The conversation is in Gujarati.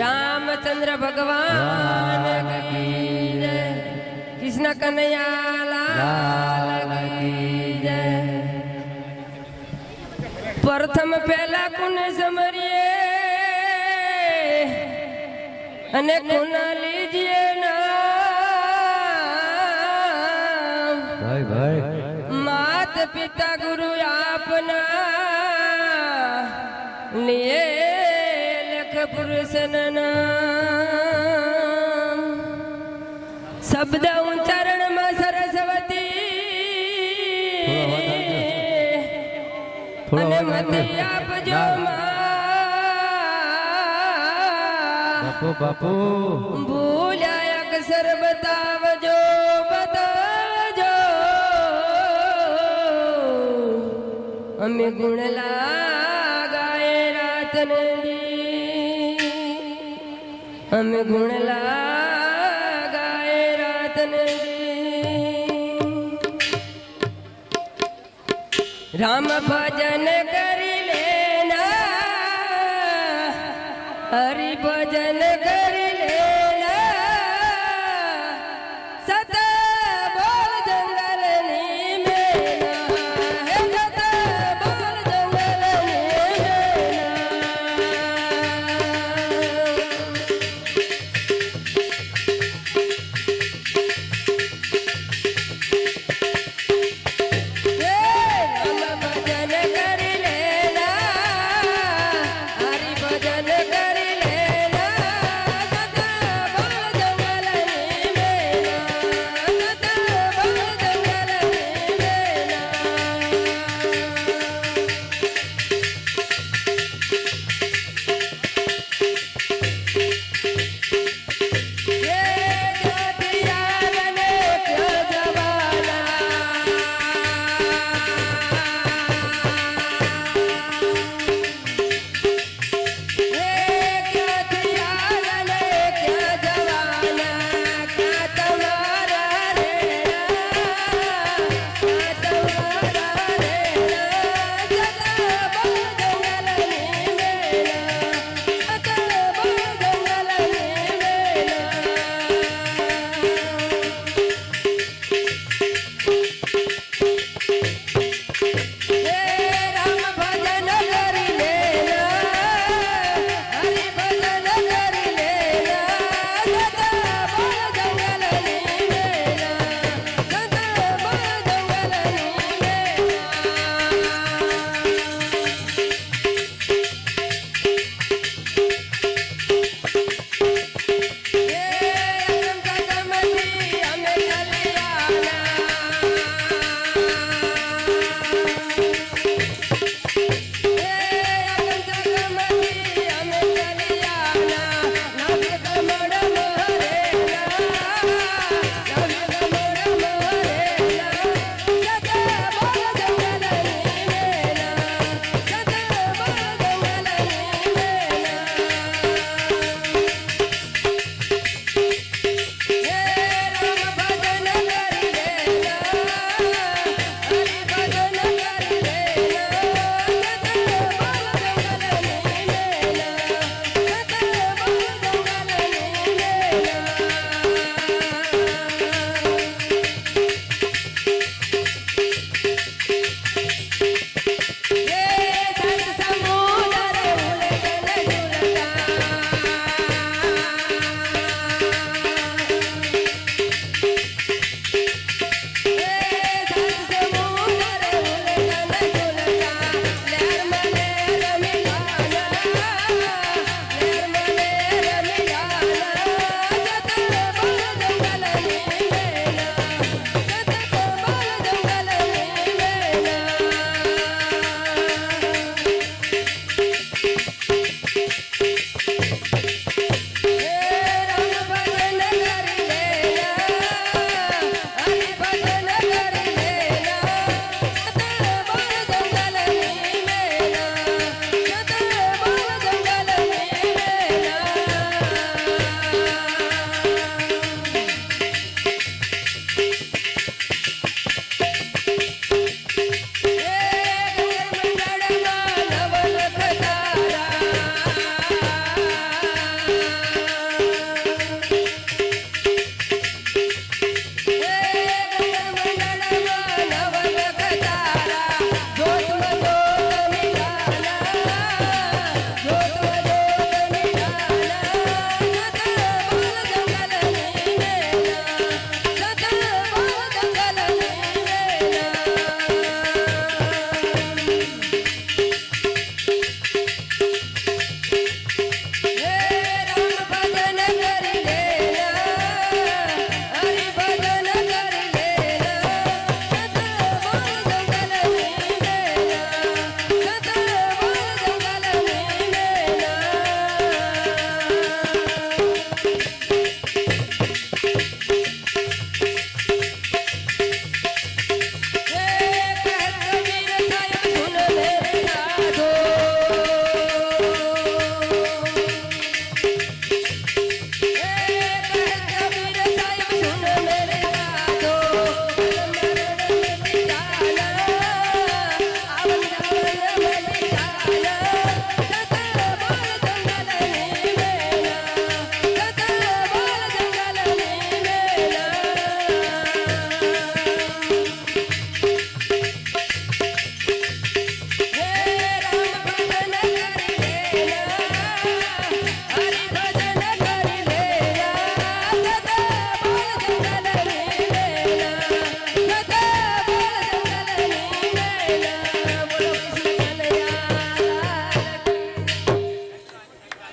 રામચંદ્ર ભગવાન કૃષ્ણ કનૈયા પ્રથમ પહેલા કુને સમરીએ અને કુના લીજીએ ભાઈ ભાઈ. માત પિતા ગુરુ આપના લખ પુરુષન શબ્દ ઉચ્ચારણમાં સરસ્વતી. અને મતી આપજો. બાપુ બાપુ. ભૂલ્યા અક્ષર બતાવજો બતાવજો. અમે ગુણ અમે ગુણ લાગાય રાત ને. રામ ભજન કરી લેના હરિ ભજન કરી